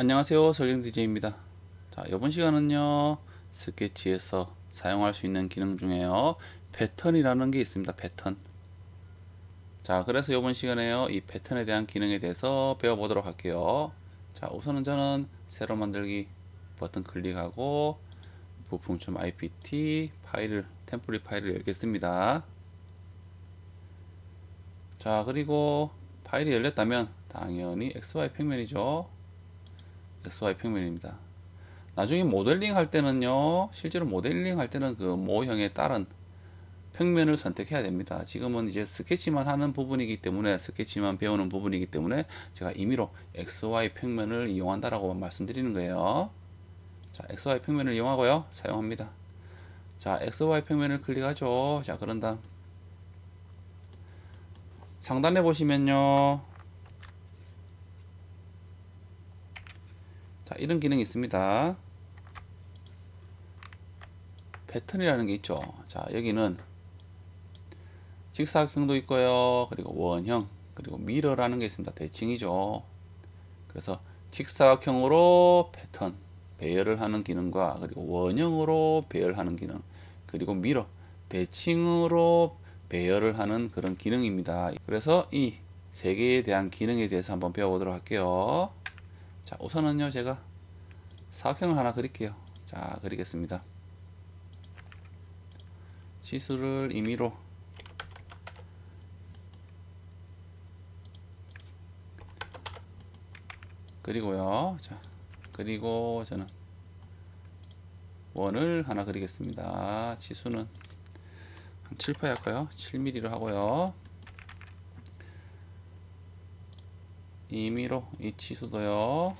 안녕하세요. 설경 DJ입니다. 자 이번 시간은요 스케치에서 사용할 수 있는 기능 중에요 패턴이라는 게 있습니다 패턴. 자 그래서 이번 시간에요 이 패턴에 대한 기능에 대해서 배워보도록 할게요. 자 우선은 저는 새로 만들기 버튼 클릭하고 부품.ipt 파일을 템플릿 파일을 열겠습니다. 자 그리고 파일이 열렸다면 당연히 XY 평면이죠 XY 평면입니다. 나중에 모델링 할 때는요, 실제로 모델링 할 때는 그 모형에 따른 평면을 선택해야 됩니다. 지금은 이제 스케치만 하는 부분이기 때문에, 스케치만 배우는 부분이기 때문에 제가 임의로 XY 평면을 이용한다라고 말씀드리는 거예요. 자, XY 평면을 이용하고요, 사용합니다. 자, XY 평면을 클릭하죠. 자, 그런 다음 상단에 보시면요. 자, 이런 기능이 있습니다. 패턴이라는 게 있죠. 자, 여기는 직사각형도 있고요. 그리고 원형, 그리고 미러라는 게 있습니다. 대칭이죠. 그래서 직사각형으로 패턴, 배열을 하는 기능과 그리고 원형으로 배열하는 기능, 그리고 미러, 대칭으로 배열을 하는 그런 기능입니다. 그래서 이 세 개에 대한 기능에 대해서 한번 배워보도록 할게요. 자, 우선은요, 제가 사각형을 하나 그릴게요. 자, 그리겠습니다. 시수를 임의로 그리고요. 자, 그리고 저는 원을 하나 그리겠습니다. 치수는 한 7파이 할까요? 7mm로 하고요. 임의로 이 치수도요.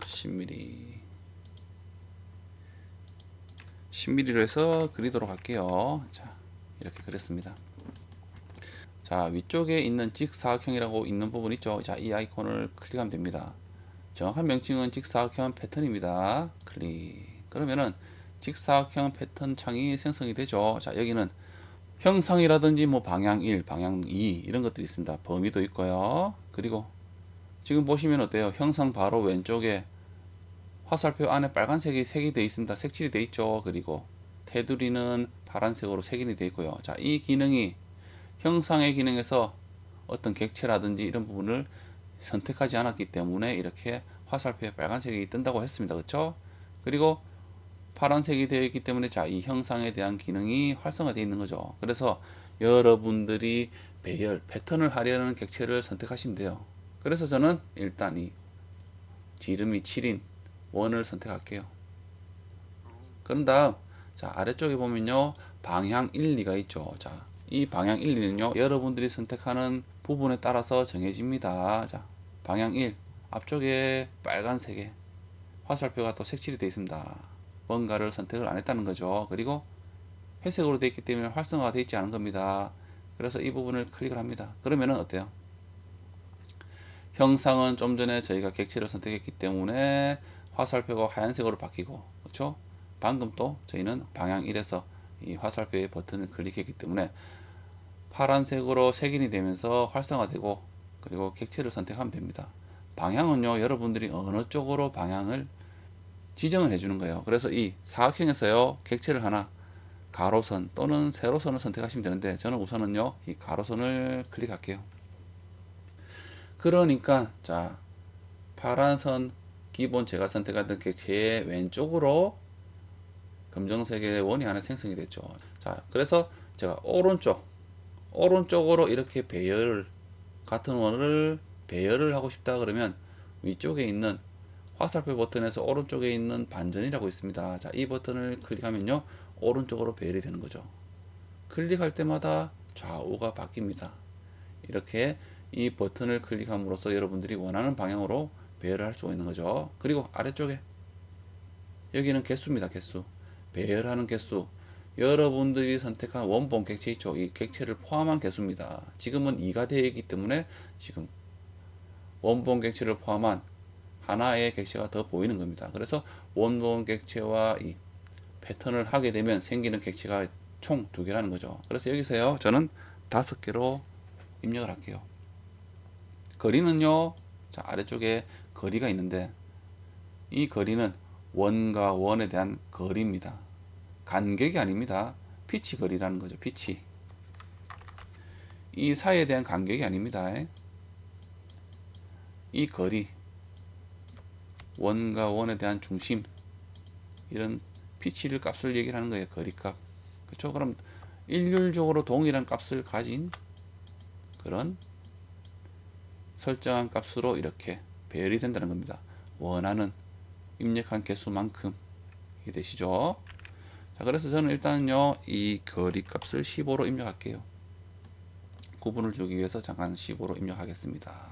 10mm 10mm로 해서 그리도록 할게요. 자, 이렇게 그렸습니다. 자, 위쪽에 있는 직사각형이라고 있는 부분 있죠? 자, 이 아이콘을 클릭하면 됩니다. 정확한 명칭은 직사각형 패턴입니다. 클릭. 그러면은 직사각형 패턴 창이 생성이 되죠. 자, 여기는 형상이라든지 뭐 방향 1, 방향 2 이런 것들이 있습니다. 범위도 있고요. 그리고 지금 보시면 어때요? 형상 바로 왼쪽에 화살표 안에 빨간색이 색이 되어 있습니다. 색칠이 되어 있죠. 그리고 테두리는 파란색으로 색인이 되어 있고요. 자, 이 기능이 형상의 기능에서 어떤 객체라든지 이런 부분을 선택하지 않았기 때문에 이렇게 화살표에 빨간색이 뜬다고 했습니다. 그렇죠? 그리고 파란색이 되어 있기 때문에 자, 이 형상에 대한 기능이 활성화되어 있는 거죠. 그래서 여러분들이 배열, 패턴을 하려는 객체를 선택하시면 돼요. 그래서 저는 일단 이 지름이 7인 원을 선택할게요. 그런 다음 자 아래쪽에 보면요 방향 1, 2가 있죠. 자 이 방향 1, 2는요 여러분들이 선택하는 부분에 따라서 정해집니다. 자 방향 1 앞쪽에 빨간색에 화살표가 또 색칠이 되어 있습니다. 뭔가를 선택을 안 했다는 거죠. 그리고 회색으로 되어 있기 때문에 활성화가 되어 있지 않은 겁니다. 그래서 이 부분을 클릭을 합니다. 그러면은 어때요? 형상은 좀 전에 저희가 객체를 선택했기 때문에 화살표가 하얀색으로 바뀌고 그렇죠? 방금 또 저희는 방향 1에서 이 화살표의 버튼을 클릭했기 때문에 파란색으로 색인이 되면서 활성화되고 그리고 객체를 선택하면 됩니다. 방향은요 여러분들이 어느 쪽으로 방향을 지정을 해주는 거예요. 그래서 이 사각형에서요 객체를 하나 가로선 또는 세로선을 선택하시면 되는데 저는 우선은요 이 가로선을 클릭할게요. 그러니까 자 파란 선 기본 제가 선택한 객체의 왼쪽으로 검정색의 원이 하나 생성이 됐죠. 자, 그래서 제가 오른쪽, 오른쪽으로 이렇게 배열을, 같은 원을 배열을 하고 싶다 그러면 위쪽에 있는 화살표 버튼에서 오른쪽에 있는 반전이라고 있습니다. 자, 이 버튼을 클릭하면요. 오른쪽으로 배열이 되는 거죠. 클릭할 때마다 좌우가 바뀝니다. 이렇게 이 버튼을 클릭함으로써 여러분들이 원하는 방향으로 배열을 할 수가 있는 거죠. 그리고 아래쪽에 여기는 개수입니다. 개수. 배열하는 개수. 여러분들이 선택한 원본 객체 있죠. 이 객체를 포함한 개수입니다. 지금은 2가 되어 있기 때문에 지금 원본 객체를 포함한 하나의 객체가 더 보이는 겁니다. 그래서 원본 객체와 이 패턴을 하게 되면 생기는 객체가 총 두 개라는 거죠. 그래서 여기서요. 저는 다섯 개로 입력을 할게요. 거리는요. 자, 아래쪽에 거리가 있는데 이 거리는 원과 원에 대한 거리입니다. 간격이 아닙니다. 피치 거리라는 거죠. 피치. 이 사이에 대한 간격이 아닙니다. 이 거리 원과 원에 대한 중심 이런 피치를 값을 얘기를 하는 거예요. 거리값. 그렇죠? 그럼 일률적으로 동일한 값을 가진 그런 설정한 값으로 이렇게 배열이 된다는 겁니다. 원하는 입력한 개수만큼 이해되시죠? 자, 그래서 저는 일단요 이 거리 값을 15로 입력할게요. 구분을 주기 위해서 잠깐 15로 입력하겠습니다.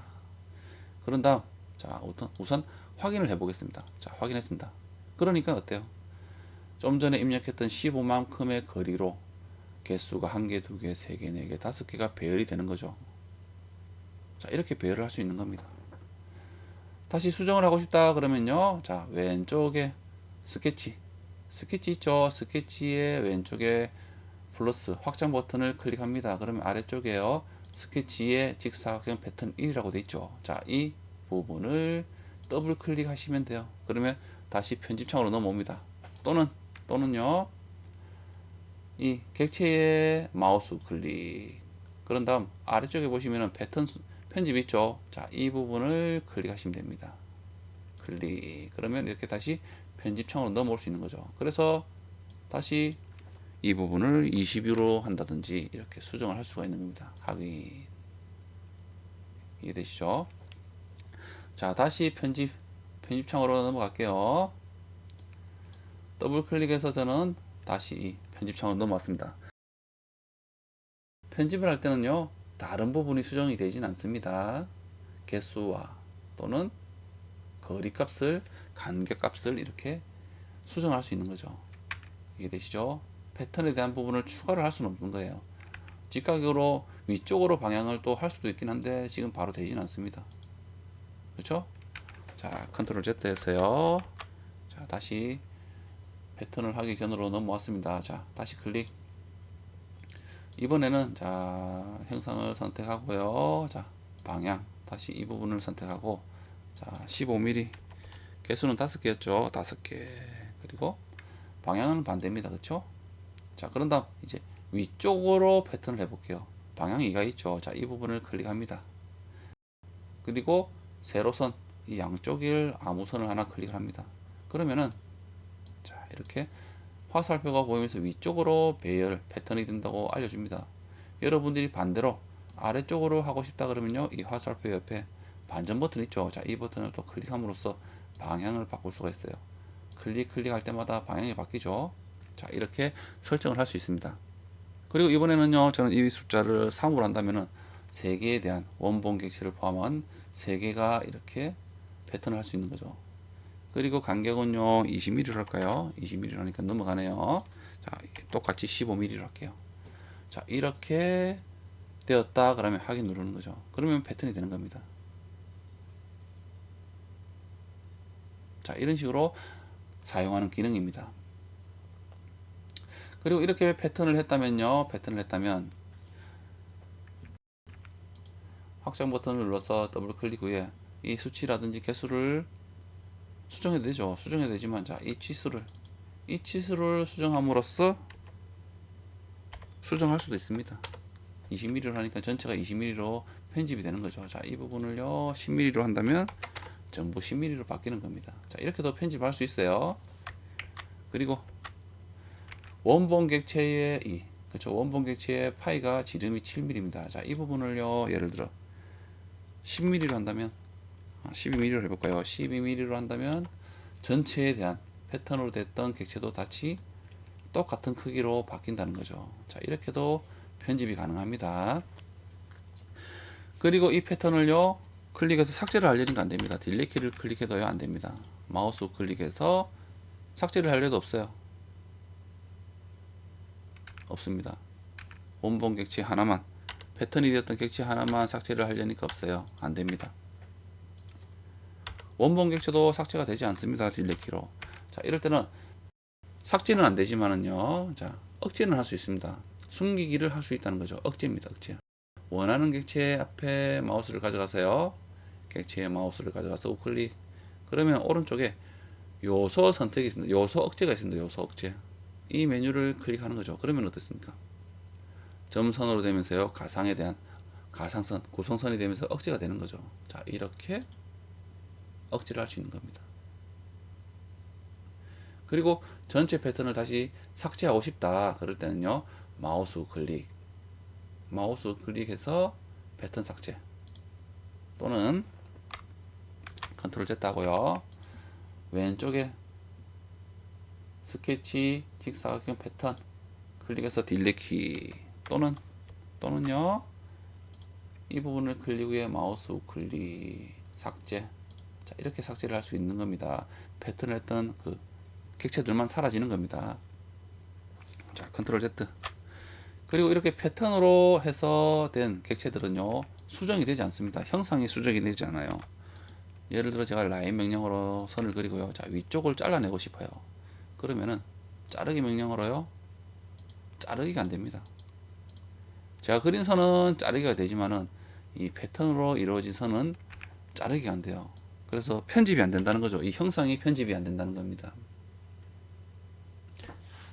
그런 다음 자 우선, 우선 확인을 해보겠습니다. 자 확인했습니다. 그러니까 어때요? 좀 전에 입력했던 15만큼의 거리로 개수가 한 개, 두 개, 세 개, 네 개, 다섯 개가 배열이 되는 거죠. 자 이렇게 배열을 할 수 있는 겁니다. 다시 수정을 하고 싶다 그러면요. 자 왼쪽에 스케치 스케치 있죠. 스케치의 왼쪽에 플러스 확장 버튼을 클릭합니다. 그러면 아래쪽에요. 스케치의 직사각형 패턴 1이라고 돼 있죠. 자, 이 부분을 더블 클릭하시면 돼요. 그러면 다시 편집창으로 넘어옵니다. 또는 또는요. 이 객체의 마우스 클릭. 그런 다음 아래쪽에 보시면은 패턴 수- 편집 있죠. 자, 이 부분을 클릭하시면 됩니다. 클릭. 그러면 이렇게 다시 편집창으로 넘어올 수 있는 거죠. 그래서 다시 이 부분을 20으로 한다든지 이렇게 수정을 할 수가 있는 겁니다. 확인. 이해되시죠? 자, 다시 편집, 편집창으로 넘어갈게요. 더블 클릭해서 저는 다시 이 편집창으로 넘어왔습니다. 편집을 할 때는요, 다른 부분이 수정이 되진 않습니다. 개수와 또는 거리 값을, 간격 값을 이렇게 수정할 수 있는 거죠. 이해되시죠? 패턴에 대한 부분을 추가를 할 수는 없는 거예요. 직각으로 위쪽으로 방향을 또 할 수도 있긴 한데 지금 바로 되진 않습니다. 그렇죠? 자, 컨트롤 Z 해서요. 자, 다시 패턴을 하기 전으로 넘어왔습니다. 자, 다시 클릭. 이번에는 자, 형상을 선택하고요. 자, 방향. 다시 이 부분을 선택하고 자, 15mm. 개수는 5개였죠. 5개. 그리고 방향은 반대입니다. 그렇죠? 자, 그런 다음 이제 위쪽으로 패턴을 해볼게요. 방향 2가 있죠. 자, 이 부분을 클릭합니다. 그리고 세로선 이 양쪽을 아무 선을 하나 클릭을 합니다. 그러면은 자, 이렇게 화살표가 보이면서 위쪽으로 배열 패턴이 된다고 알려줍니다. 여러분들이 반대로 아래쪽으로 하고 싶다 그러면요. 이 화살표 옆에 반전 버튼 있죠. 자, 이 버튼을 또 클릭함으로써 방향을 바꿀 수가 있어요. 클릭 클릭할 때마다 방향이 바뀌죠. 자, 이렇게 설정을 할 수 있습니다. 그리고 이번에는요, 저는 이 숫자를 3으로 한다면은 3개에 대한 원본 객체를 포함한 3개가 이렇게 패턴을 할 수 있는 거죠. 그리고 간격은요, 20mm로 할까요? 20mm 하니까 넘어가네요. 자, 똑같이 15mm로 할게요. 자, 이렇게 되었다. 그러면 확인 누르는 거죠. 그러면 패턴이 되는 겁니다. 자, 이런 식으로 사용하는 기능입니다. 그리고 이렇게 패턴을 했다면요. 패턴을 했다면 확장 버튼을 눌러서 더블 클릭 후에 이 수치라든지 개수를 수정해도 되죠. 수정해도 되지만 자, 이 치수를 이 치수를 수정함으로써 수정할 수도 있습니다. 20mm로 하니까 전체가 20mm로 편집이 되는 거죠. 자, 이 부분을요. 10mm로 한다면 전부 10mm로 바뀌는 겁니다. 자, 이렇게도 편집할 수 있어요. 그리고 원본 객체의 이 그렇죠. 원본 객체의 파이가 지름이 7mm입니다. 자, 이 부분을요. 예를 들어 10mm로 한다면 12mm로 해볼까요? 12mm로 한다면 전체에 대한 패턴으로 됐던 객체도 같이 똑같은 크기로 바뀐다는 거죠. 자, 이렇게도 편집이 가능합니다. 그리고 이 패턴을요. 클릭해서 삭제를 하려니까 안 됩니다. 딜레이 키를 클릭해도요. 안 됩니다. 마우스 클릭해서 삭제를 하려도 없어요. 없습니다. 원본 객체 하나만 패턴이 되었던 객체 하나만 삭제를 하려니까 없어요. 안 됩니다. 원본 객체도 삭제가 되지 않습니다. 딜레키로. 자, 이럴 때는 삭제는 안 되지만은요. 자, 억제는 할 수 있습니다. 숨기기를 할 수 있다는 거죠. 억제입니다. 억제. 원하는 객체 앞에 마우스를 가져가세요. 객체의 마우스를 가져가서 우클릭. 그러면 오른쪽에 요소 선택이 있습니다. 요소 억제가 있습니다. 요소 억제. 이 메뉴를 클릭하는 거죠. 그러면 어떻습니까? 점선으로 되면서요. 가상에 대한 가상선, 구성선이 되면서 억제가 되는 거죠. 자, 이렇게 억제를 할 수 있는 겁니다. 그리고 전체 패턴을 다시 삭제하고 싶다. 그럴 때는요. 마우스 클릭. 마우스 클릭해서 패턴 삭제. 또는 컨트롤 Z 하고요. 왼쪽에 스케치 직사각형 패턴 클릭해서 딜레 키 또는 또는요 이 부분을 클릭 후에 마우스 우클릭 삭제 자 이렇게 삭제를 할 수 있는 겁니다. 패턴을 했던 그 객체들만 사라지는 겁니다. 자 컨트롤 Z. 그리고 이렇게 패턴으로 해서 된 객체들은요 수정이 되지 않습니다. 형상이 수정이 되지 않아요. 예를 들어 제가 라인 명령으로 선을 그리고요 자 위쪽을 잘라내고 싶어요. 그러면은 자르기 명령으로요 자르기가 안 됩니다. 제가 그린 선은 자르기가 되지만은 이 패턴으로 이루어진 선은 자르기가 안 돼요 그래서 편집이 안 된다는 거죠. 이 형상이 편집이 안 된다는 겁니다.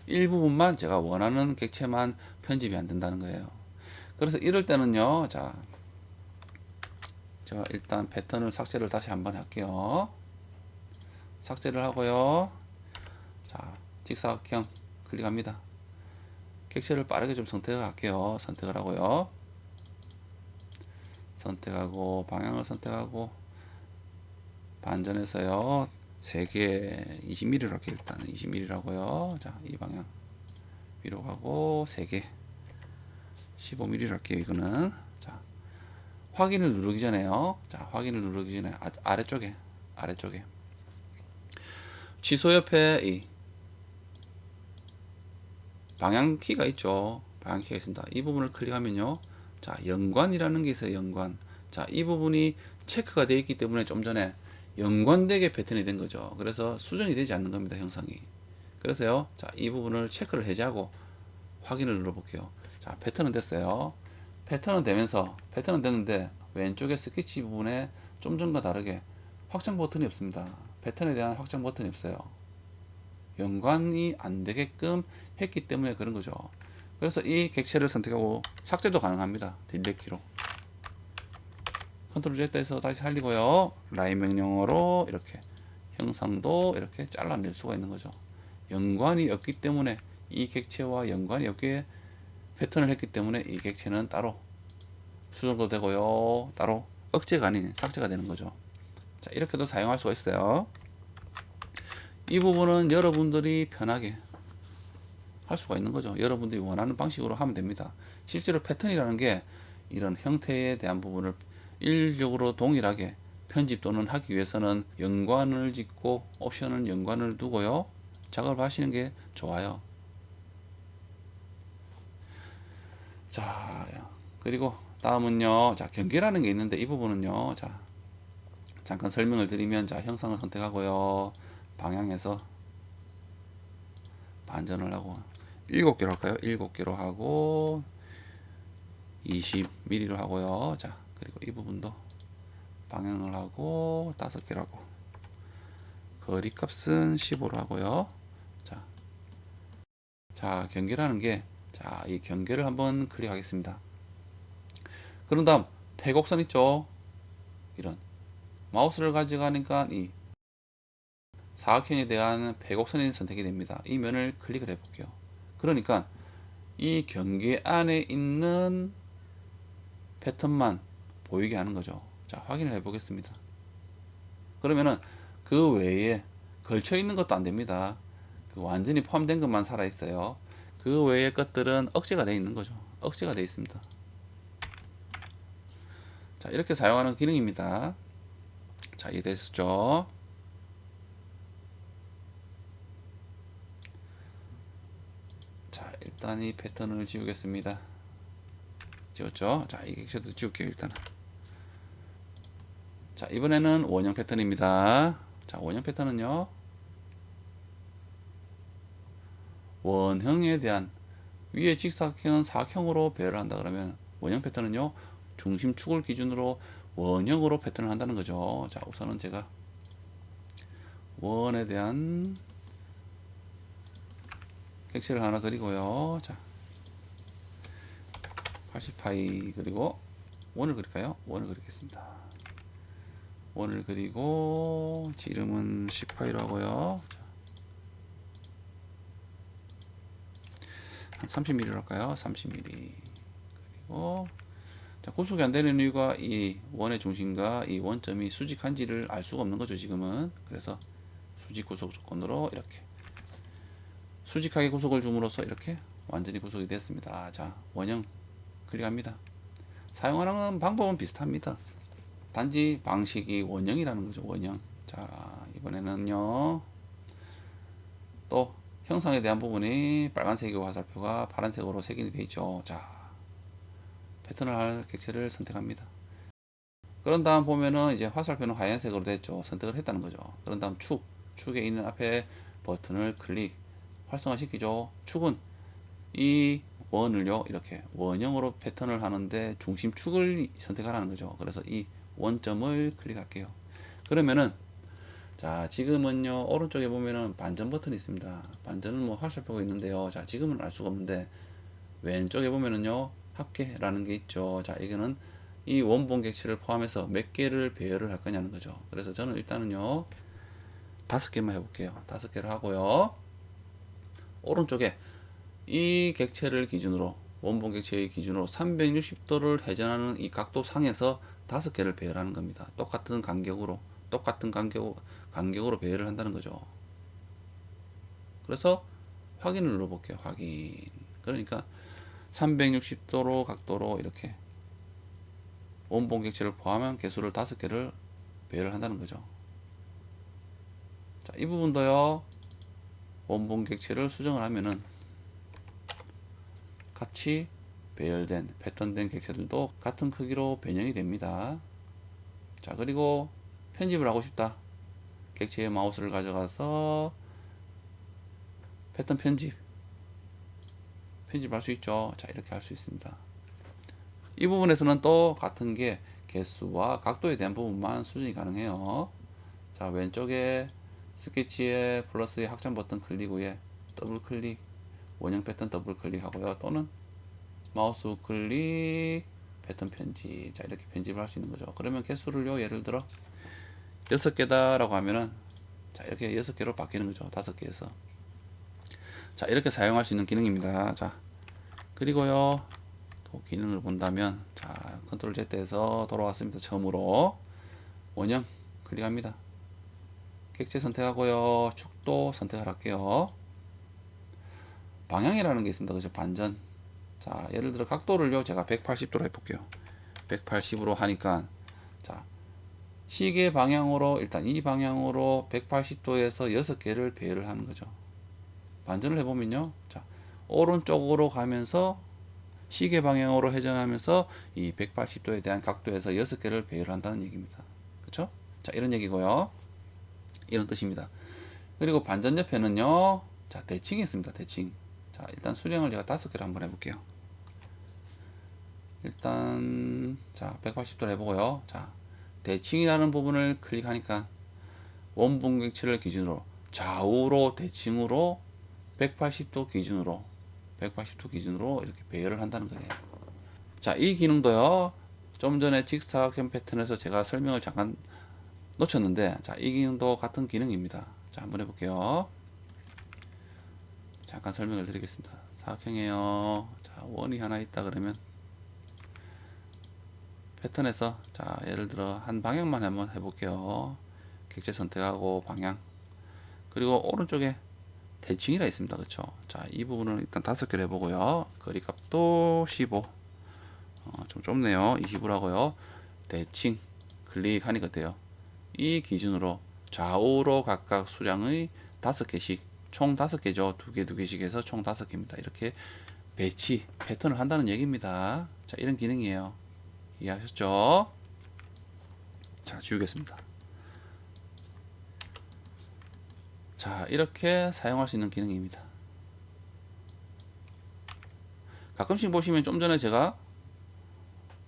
일부분만 제가 원하는 객체만 편집이 안 된다는 거예요. 그래서 이럴 때는요 자 제가 일단 패턴을 삭제를 다시 한번 할게요. 삭제를 하고요. 자 직사각형 클릭합니다. 객체를 빠르게 좀 선택을 할게요. 선택을 하고요. 선택하고 방향을 선택하고 반전해서요 3개 20mm로 할게요 일단 20mm라고요 자 이 방향 위로 가고 3개 15mm로 할게요 이거는 자 확인을 누르기 전에요 자 확인을 누르기 전에 아, 아래쪽에 아래쪽에 취소 옆에 이 방향 키가 있죠. 방향 키가 있습니다. 이 부분을 클릭하면요. 자, 연관이라는 게 있어요. 연관. 자, 이 부분이 체크가 되어 있기 때문에 좀 전에 연관되게 패턴이 된 거죠. 그래서 수정이 되지 않는 겁니다. 형상이. 그래서요. 자, 이 부분을 체크를 해제하고 확인을 눌러 볼게요. 자, 패턴은 됐어요. 패턴은 되면서 패턴은 됐는데 왼쪽에 스케치 부분에 좀 전과 다르게 확장 버튼이 없습니다. 패턴에 대한 확장 버튼이 없어요. 연관이 안 되게끔 했기 때문에 그런 거죠. 그래서 이 객체를 선택하고 삭제도 가능합니다. 딜렉 키로. 컨트롤 Z에서 다시 살리고요. 라인 명령어로 이렇게 형상도 이렇게 잘라낼 수가 있는 거죠. 연관이 없기 때문에 이 객체와 연관이 없게 패턴을 했기 때문에 이 객체는 따로 수정도 되고요. 따로 억제가 아닌 삭제가 되는 거죠. 자, 이렇게도 사용할 수가 있어요. 이 부분은 여러분들이 편하게 할 수가 있는 거죠. 여러분들이 원하는 방식으로 하면 됩니다. 실제로 패턴이라는 게 이런 형태에 대한 부분을 일률적으로 동일하게 편집 또는 하기 위해서는 연관을 짓고 옵션은 연관을 두고요. 작업을 하시는 게 좋아요. 자, 그리고 다음은요. 자, 경계라는 게 있는데 이 부분은요. 자, 잠깐 설명을 드리면 자, 형상을 선택하고요. 방향에서 반전을 하고 7개로 할까요? 7개로 하고 20mm로 하고요. 자, 그리고 이 부분도 방향을 하고 5개로 하고 거리 값은 15로 하고요. 자, 자 경계라는 게 자, 이 경계를 한번 클릭하겠습니다. 그런 다음 배곡선 있죠? 이런 마우스를 가져가니까 이 사각형에 대한 배곡선이 선택이 됩니다. 이 면을 클릭을 해 볼게요. 그러니까 이 경계 안에 있는 패턴만 보이게 하는 거죠. 자, 확인을 해 보겠습니다. 그러면은 그 외에 걸쳐 있는 것도 안 됩니다. 그 완전히 포함된 것만 살아 있어요. 그 외의 것들은 억제가 되어 있는 거죠. 억제가 되어 있습니다. 자, 이렇게 사용하는 기능입니다. 자, 이해되셨죠? 자, 일단 이 패턴을 지우겠습니다. 지웠죠? 자, 이 객체도 지울게요, 일단은. 자, 이번에는 원형 패턴입니다. 자, 원형 패턴은요. 원형에 대한 위에 직사각형은 사각형으로 배열을 한다 그러면 원형 패턴은요. 중심축을 기준으로 원형으로 패턴을 한다는 거죠. 자, 우선은 제가 원에 대한 객체를 하나 그리고요. 자, 80파이 그리고 원을 그릴까요? 원을 그리겠습니다. 원을 그리고 지름은 10파이로 하고요. 자, 한 30mm로 할까요? 30mm 그리고 자, 구속이 안 되는 이유가 이 원의 중심과 이 원점이 수직한지를 알 수가 없는 거죠 지금은 그래서 수직 구속 조건으로 이렇게 수직하게 구속을 줌으로써 이렇게 완전히 구속이 됐습니다 아, 자 원형 클릭합니다 사용하는 방법은 비슷합니다 단지 방식이 원형이라는 거죠 원형 자 이번에는요 또 형상에 대한 부분이 빨간색이고 화살표가 파란색으로 색이 되어 있죠 자 패턴을 할 객체를 선택합니다. 그런 다음 보면은 이제 화살표는 하얀색으로 됐죠. 선택을 했다는 거죠. 그런 다음 축, 축에 있는 앞에 버튼을 클릭, 활성화시키죠. 축은 이 원을요, 이렇게 원형으로 패턴을 하는데 중심 축을 선택하라는 거죠. 그래서 이 원점을 클릭할게요. 그러면은 자 지금은요 오른쪽에 보면은 반전 버튼이 있습니다. 반전은 뭐 화살표가 있는데요. 자 지금은 알 수가 없는데 왼쪽에 보면은요 합계라는 게 있죠. 자, 이거는 이 원본 객체를 포함해서 몇 개를 배열을 할 거냐는 거죠. 그래서 저는 일단은요, 다섯 개만 해볼게요. 다섯 개를 하고요. 오른쪽에 이 객체를 기준으로, 원본 객체의 기준으로 360도를 회전하는 이 각도 상에서 다섯 개를 배열하는 겁니다. 똑같은 간격으로, 똑같은 간격, 간격으로 배열을 한다는 거죠. 그래서 확인을 눌러볼게요. 확인. 그러니까 360도로 각도로 이렇게 원본 객체를 포함한 개수를 다섯 개를 배열을 한다는 거죠. 자, 이 부분도요. 원본 객체를 수정을 하면은 같이 배열된 패턴된 객체들도 같은 크기로 변형이 됩니다. 자, 그리고 편집을 하고 싶다. 객체의 마우스를 가져가서 패턴 편집 편집할 수 있죠. 자, 이렇게 할 수 있습니다. 이 부분에서는 또 같은 게 개수와 각도에 대한 부분만 수정이 가능해요. 자, 왼쪽에 스케치에 플러스의 확장 버튼 클릭 후에 더블 클릭, 원형 패턴 더블 클릭하고요. 또는 마우스 클릭, 패턴 편집. 자, 이렇게 편집을 할 수 있는 거죠. 그러면 개수를요, 예를 들어, 6개다 라고 하면은, 자, 이렇게 6개로 바뀌는 거죠. 5개에서. 자 이렇게 사용할 수 있는 기능입니다. 자 그리고요 또 기능을 본다면 자 컨트롤 Z에서 돌아왔습니다. 처음으로. 원형 클릭합니다. 객체 선택하고요. 축도 선택을 할게요. 방향이라는 게 있습니다. 그죠? 반전 자 예를 들어 각도를요 제가 180도로 해볼게요 180으로 하니까 자 시계 방향으로 일단 이 방향으로 180도에서 6개를 배열을 하는 거죠 반전을 해보면요. 자, 오른쪽으로 가면서 시계 방향으로 회전하면서 이 180도에 대한 각도에서 6개를 배열 한다는 얘기입니다. 그쵸? 자, 이런 얘기고요. 이런 뜻입니다. 그리고 반전 옆에는요. 자, 대칭이 있습니다. 대칭. 자, 일단 수령을 제가 다섯 개로 한번 해볼게요. 일단 자, 180도로 해보고요. 자, 대칭이라는 부분을 클릭하니까 객체를 기준으로 좌우로 대칭으로 180도 기준으로 180도 기준으로 이렇게 배열을 한다는 거예요. 자, 이 기능도요. 좀 전에 직사각형 패턴에서 제가 설명을 잠깐 놓쳤는데 자, 이 기능도 같은 기능입니다. 자, 한번 해 볼게요. 잠깐 설명을 드리겠습니다. 사각형이에요. 자, 원이 하나 있다 그러면 패턴에서 자, 예를 들어 한 방향만 한번 해 볼게요. 객체 선택하고 방향. 그리고 오른쪽에 대칭이라 있습니다. 그렇죠? 자, 이 부분은 일단 다섯 개를 해보고요. 거리 값도 15. 어, 좀 좁네요. 20으로고요. 대칭 클릭하니까 돼요. 이 기준으로 좌우로 각각 수량의 다섯 개씩 총 다섯 개죠. 두 개, 두 개씩 해서 총 다섯 개입니다. 이렇게 배치, 패턴을 한다는 얘기입니다. 자, 이런 기능이에요. 이해하셨죠? 자, 지우겠습니다. 자 이렇게 사용할 수 있는 기능입니다 가끔씩 보시면 좀 전에 제가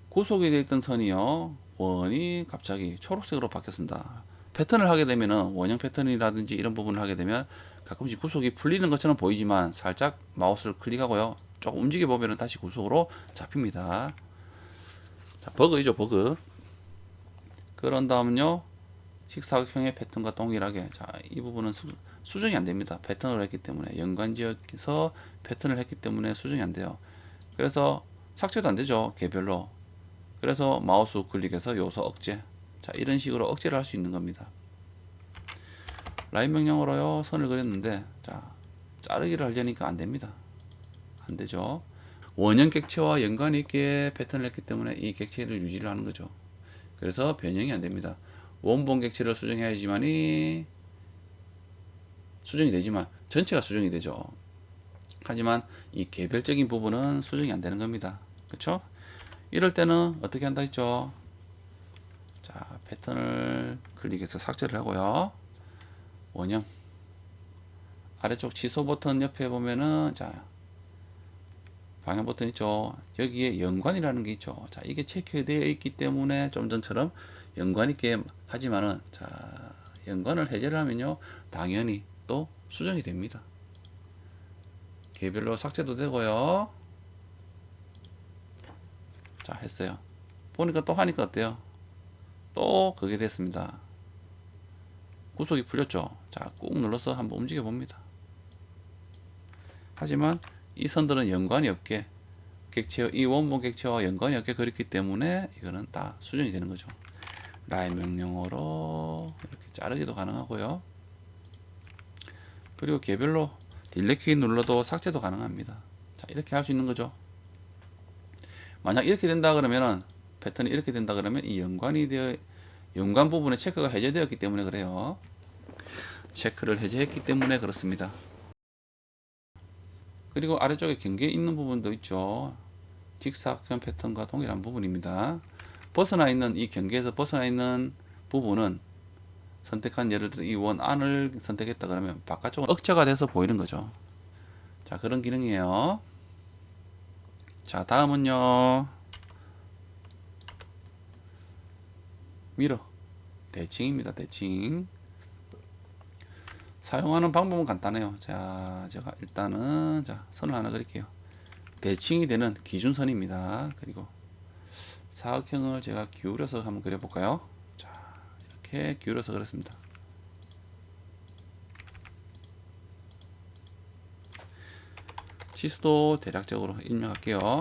구속이 되어 있던 선이요 원이 갑자기 초록색으로 바뀌었습니다 패턴을 하게 되면은 원형 패턴이라든지 이런 부분을 하게 되면 가끔씩 구속이 풀리는 것처럼 보이지만 살짝 마우스를 클릭하고요. 조금 움직여 보면은 다시 구속으로 잡힙니다. 자, 버그이죠, 버그. 그런 다음요. 식사각형의 패턴과 동일하게 자, 이 부분은 수, 수정이 안 됩니다. 패턴을 했기 때문에 연관 지역에서 패턴을 했기 때문에 수정이 안 돼요. 그래서 삭제도 안 되죠. 개별로. 그래서 마우스 우클릭해서 요소 억제. 자, 이런 식으로 억제를 할 수 있는 겁니다. 라인 명령으로요. 선을 그렸는데 자, 자르기를 하려니까 안 됩니다. 안 되죠. 원형 객체와 연관 있게 패턴을 했기 때문에 이 객체를 유지를 하는 거죠. 그래서 변형이 안 됩니다. 원본 객체를 수정해야지만이 수정이 되지만 전체가 수정이 되죠. 하지만 이 개별적인 부분은 수정이 안 되는 겁니다. 그렇죠? 이럴 때는 어떻게 한다 했죠? 자, 패턴을 클릭해서 삭제를 하고요. 원형 아래쪽 취소 버튼 옆에 보면은 자 방향 버튼 있죠. 여기에 연관이라는 게 있죠. 자, 이게 체크되어 있기 때문에 좀 전처럼 연관 있게 하지만은 자, 연관을 해제를 하면요. 당연히 또 수정이 됩니다. 개별로 삭제도 되고요. 자, 했어요. 보니까 또 하니까 어때요? 또 그게 됐습니다. 구속이 풀렸죠. 자, 꾹 눌러서 한번 움직여 봅니다. 하지만 이 선들은 연관이 없게 객체 이 원본 객체와 연관이 없게 그렸기 때문에 이거는 다 수정이 되는 거죠. 라인 명령어로 이렇게 자르기도 가능하고요. 그리고 개별로 딜레키 눌러도 삭제도 가능합니다. 자, 이렇게 할 수 있는 거죠. 만약 이렇게 된다 그러면은 패턴이 이렇게 된다 그러면 이 연관이 되어 연관 부분에 체크가 해제되었기 때문에 그래요. 체크를 해제했기 때문에 그렇습니다. 그리고 아래쪽에 경계에 있는 부분도 있죠. 직사각형 패턴과 동일한 부분입니다. 벗어나 있는 이 경계에서 벗어나 있는 부분은 선택한 예를 들어 이 원 안을 선택했다 그러면 바깥쪽은 억제가 돼서 보이는 거죠. 자 그런 기능이에요. 자 다음은요. 미러 대칭입니다. 대칭. 사용하는 방법은 간단해요. 자, 제가 일단은 자 선을 하나 그릴게요. 대칭이 되는 기준선입니다. 그리고 사각형을 제가 기울여서 한번 그려볼까요? 자, 이렇게 기울여서 그렸습니다. 치수도 대략적으로 입력할게요.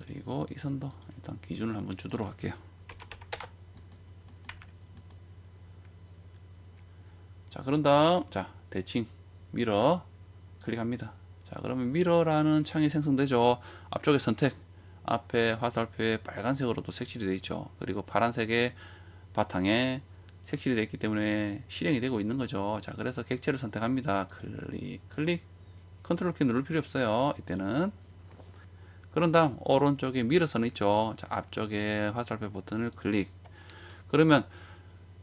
그리고 이 선도 일단 기준을 한번 주도록 할게요. 자, 그런 다음, 자, 대칭, 미러, 클릭합니다. 자, 그러면 미러라는 창이 생성되죠. 앞쪽에 선택, 앞에 화살표에 빨간색으로도 색칠이 되어 있죠. 그리고 파란색의 바탕에 색칠이 되어 있기 때문에 실행이 되고 있는 거죠. 자, 그래서 객체를 선택합니다. 클릭, 클릭, 컨트롤 키 누를 필요 없어요. 이때는. 그런 다음, 오른쪽에 미러선 있죠. 자, 앞쪽에 화살표 버튼을 클릭. 그러면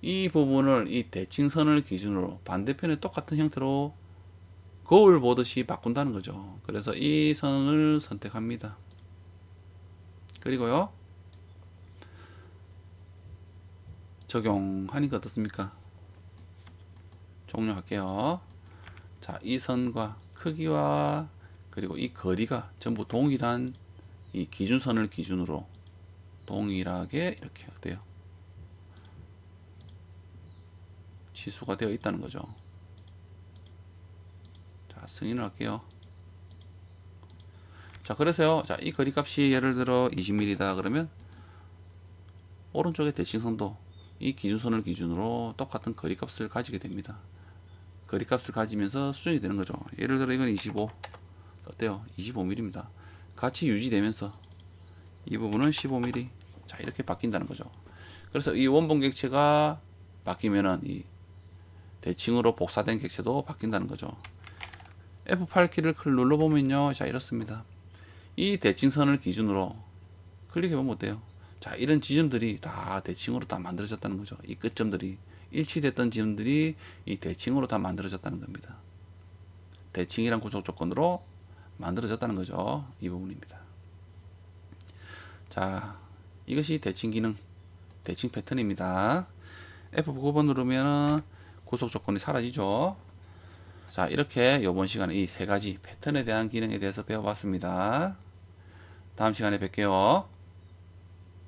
이 부분을 이 대칭선을 기준으로 반대편에 똑같은 형태로 거울 보듯이 바꾼다는 거죠. 그래서 이 선을 선택합니다. 그리고요. 적용하니까 어떻습니까? 종료할게요. 자, 이 선과 크기와 그리고 이 거리가 전부 동일한 이 기준선을 기준으로 동일하게 이렇게 돼요. 취소가 되어 있다는 거죠. 자, 승인을 할게요. 자, 그래서요. 자, 이 거리 값이 예를 들어 20mm다 그러면 오른쪽에 대칭선도 이 기준선을 기준으로 똑같은 거리 값을 가지게 됩니다. 거리 값을 가지면서 수정이 되는 거죠. 예를 들어 이건 25 어때요? 25mm입니다. 같이 유지되면서 이 부분은 15mm 자 이렇게 바뀐다는 거죠. 그래서 이 원본 객체가 바뀌면은 이 대칭으로 복사된 객체도 바뀐다는 거죠. F8 키를 눌러보면요. 자, 이렇습니다. 이 대칭선을 기준으로 클릭해보면 어때요? 자, 이런 지점들이 다 대칭으로 다 만들어졌다는 거죠. 이 끝점들이 일치됐던 지점들이 이 대칭으로 다 만들어졌다는 겁니다. 대칭이란 구속 조건으로 만들어졌다는 거죠. 이 부분입니다. 자, 이것이 대칭 기능, 대칭 패턴입니다. F9번 누르면은 구속 조건이 사라지죠. 자, 이렇게 이번 시간에 이 세 가지 패턴에 대한 기능에 대해서 배워봤습니다. 다음 시간에 뵐게요.